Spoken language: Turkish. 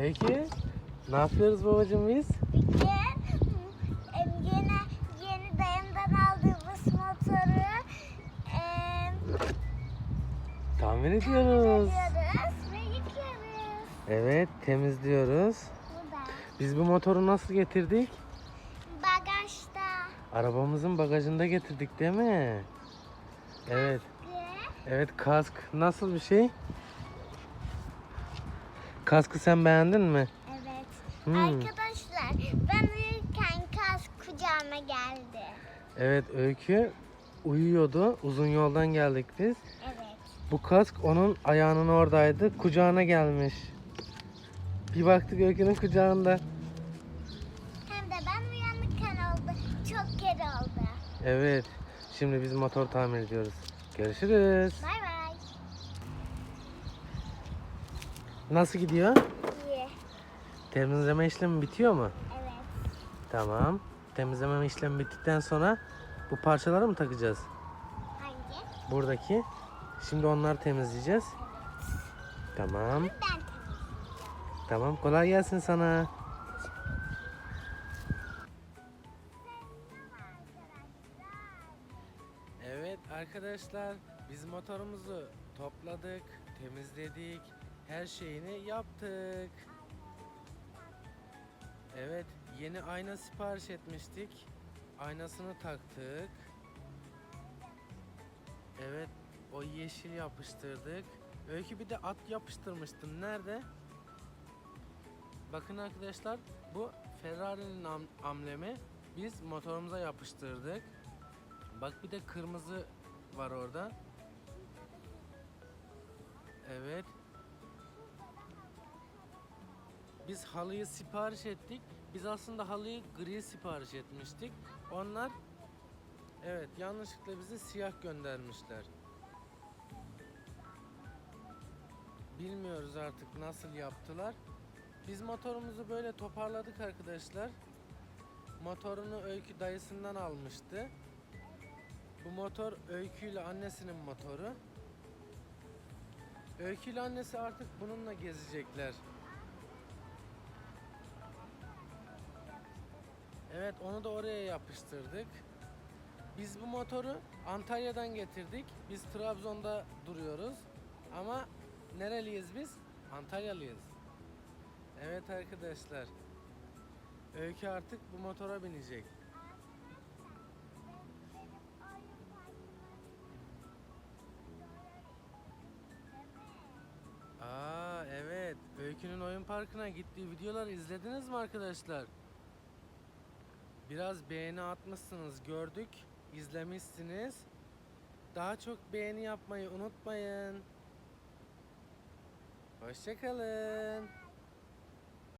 Öykü, ne yapıyoruz babacığım biz? Peki em, yeni yeni dayımdan aldığımız motoru em, Tamir ediyoruz. ediyoruz ve yıkıyoruz. Evet, temizliyoruz. Bu da Biz bu motoru nasıl getirdik? bagajda. Arabamızın bagajında getirdik değil mi? Evet. Ve Evet kask nasıl bir şey? Kaskı sen beğendin mi? evet. Hmm. Arkadaşlar ben uyurken kas kucağıma geldi. Evet Öykü uyuyordu. Uzun yoldan geldik biz. Evet. Bu kask onun ayağının oradaydı. Kucağına gelmiş. Bir baktık Öykü'nün kucağında. Hem de ben uyanırken oldu. Çok kere oldu. Evet. Şimdi biz motor tamir ediyoruz. Görüşürüz. Bay bay. Nasıl gidiyor? İyi. Temizleme işlemi bitiyor mu? Evet. Tamam. Temizleme işlemi bittikten sonra bu parçaları mı takacağız? Hangi? Buradaki. Şimdi onları temizleyeceğiz. Tamam. Ben temizleyeceğim. Tamam. Kolay gelsin sana. Evet arkadaşlar biz motorumuzu topladık, temizledik, her şeyini yaptık. Evet yeni ayna sipariş etmiştik. Aynasını taktık. Evet o yeşil yapıştırdık. Öykü bir de at yapıştırmıştın. Nerede? Bakın arkadaşlar bu Ferrari'nin am- amblemi. Biz motorumuza yapıştırdık. Bak bir de kırmızı var orada. Evet. Biz halıyı sipariş ettik. Biz aslında halıyı gri sipariş etmiştik. Onlar evet yanlışlıkla bizi siyah göndermişler. Bilmiyoruz artık nasıl yaptılar. Biz motorumuzu böyle toparladık arkadaşlar. Motorunu Öykü dayısından almıştı. Bu motor Öykü ile annesinin motoru. Öykü ile annesi artık bununla gezecekler. Evet onu da oraya yapıştırdık. Biz bu motoru Antalya'dan getirdik. Biz Trabzon'da duruyoruz. Ama nereliyiz biz? Antalyalıyız. Evet arkadaşlar. Öykü artık bu motora binecek. Aa evet. Öykü'nün oyun parkına gittiği videoları izlediniz mi arkadaşlar? Biraz beğeni atmışsınız gördük. izlemişsiniz. Daha çok beğeni yapmayı unutmayın. Hoşçakalın.